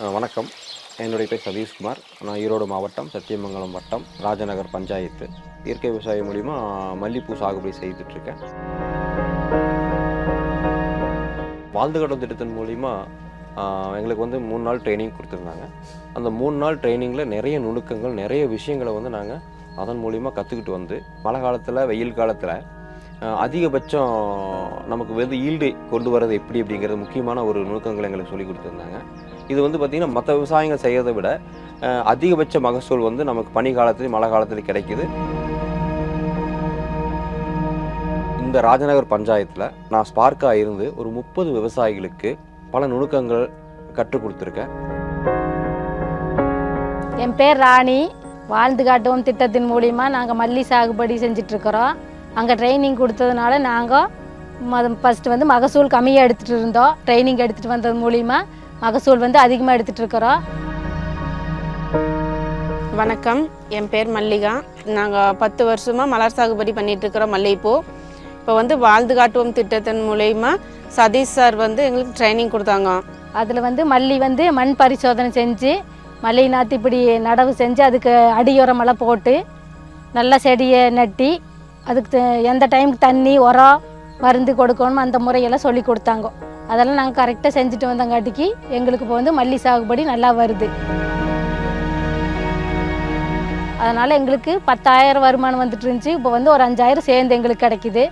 வணக்கம். என்னுடைய பேர் சதீஷ்குமார். நான் ஈரோடு மாவட்டம் சத்தியமங்கலம் வட்டம் ராஜநகர் பஞ்சாயத்து. இயற்கை விவசாயம் மூலிமா மல்லிப்பூ சாகுபடி செய்துட்ருக்கேன். வாழ்ந்து கட்டும் திட்டத்தின் மூலிமா எங்களுக்கு வந்து மூணு நாள் ட்ரைனிங் கொடுத்துருந்தாங்க. அந்த மூணு நாள் ட்ரைனிங்கில் நிறைய நுணுக்கங்கள் நிறைய விஷயங்களை வந்து நாங்கள் அதன் மூலிமா கற்றுக்கிட்டு வந்து மழை காலத்தில் வெயில் காலத்தில் அதிகபட்சம் நமக்கு வந்து ஈல்டு கொண்டு வரது எப்படி அப்படிங்கிறது முக்கியமான ஒரு நுணுக்கங்களை எங்களுக்கு சொல்லி கொடுத்துருந்தாங்க. இது வந்து பார்த்திங்கன்னா மற்ற விவசாயங்கள் செய்கிறதை விட அதிகபட்ச மகசூல் வந்து நமக்கு பனி காலத்துலேயும் மழை காலத்துலேயும் கிடைக்குது. இந்த ராஜநகர் பஞ்சாயத்தில் நான் ஸ்பார்க்காக இருந்து ஒரு முப்பது விவசாயிகளுக்கு பல நுணுக்கங்கள் கற்றுக் கொடுத்துருக்கேன். என் பேர் ராணி. வாழ்ந்து காட்டுவோம் திட்டத்தின் மூலிமா நாங்கள் மல்லி சாகுபடி செஞ்சிட்ருக்குறோம். அங்கே ட்ரைனிங் கொடுத்ததுனால நாங்கள் ஃபஸ்ட்டு வந்து மகசூல் கம்மியாக எடுத்துகிட்டு இருந்தோம். ட்ரைனிங் எடுத்துகிட்டு வந்தது மூலிமா மகசூல் வந்து அதிகமாக எடுத்துகிட்டு இருக்கிறோம் வணக்கம். என் பேர் மல்லிகா. நாங்கள் பத்து வருஷமாக மலர் சாகுபடி பண்ணிட்டு இருக்கிறோம் மல்லிகைப்பூ. இப்போ வந்து வாழ்ந்து காட்டுவோம் திட்டத்தின் மூலயமா சதீஷ் சார் வந்து எங்களுக்கு ட்ரைனிங் கொடுத்தாங்க. அதில் வந்து மல்லி வந்து மண் பரிசோதனை செஞ்சு மல்லி நாற்று இப்படி நடவு செஞ்சு அதுக்கு அடியுரமெல்லாம் போட்டு நல்லா செடியை நட்டி அதுக்கு எந்த டைமுக்கு தண்ணி உரம் மருந்து கொடுக்கணும் அந்த முறையெல்லாம் சொல்லி கொடுத்தாங்க. அதெல்லாம் நாங்கள் கரெக்டாக செஞ்சுட்டு வந்தங்காட்டிக்கு எங்களுக்கு இப்போ வந்து மல்லி சாகுபடி நல்லா வருது. அதனால் எங்களுக்கு பத்தாயிரம் வருமானம் வந்துட்டு இருந்துச்சு. இப்போ வந்து ஒரு அஞ்சாயிரம் சேர்ந்து எங்களுக்கு கிடைக்குது.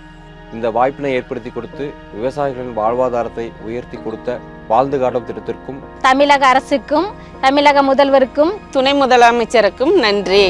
இந்த வாய்ப்பினை ஏற்படுத்தி கொடுத்து விவசாயிகளின் வாழ்வாதாரத்தை உயர்த்தி கொடுத்த வாழ்ந்து காட்டும் திட்டத்திற்கும் தமிழக அரசுக்கும் தமிழக முதல்வருக்கும் துணை முதலமைச்சருக்கும் நன்றி.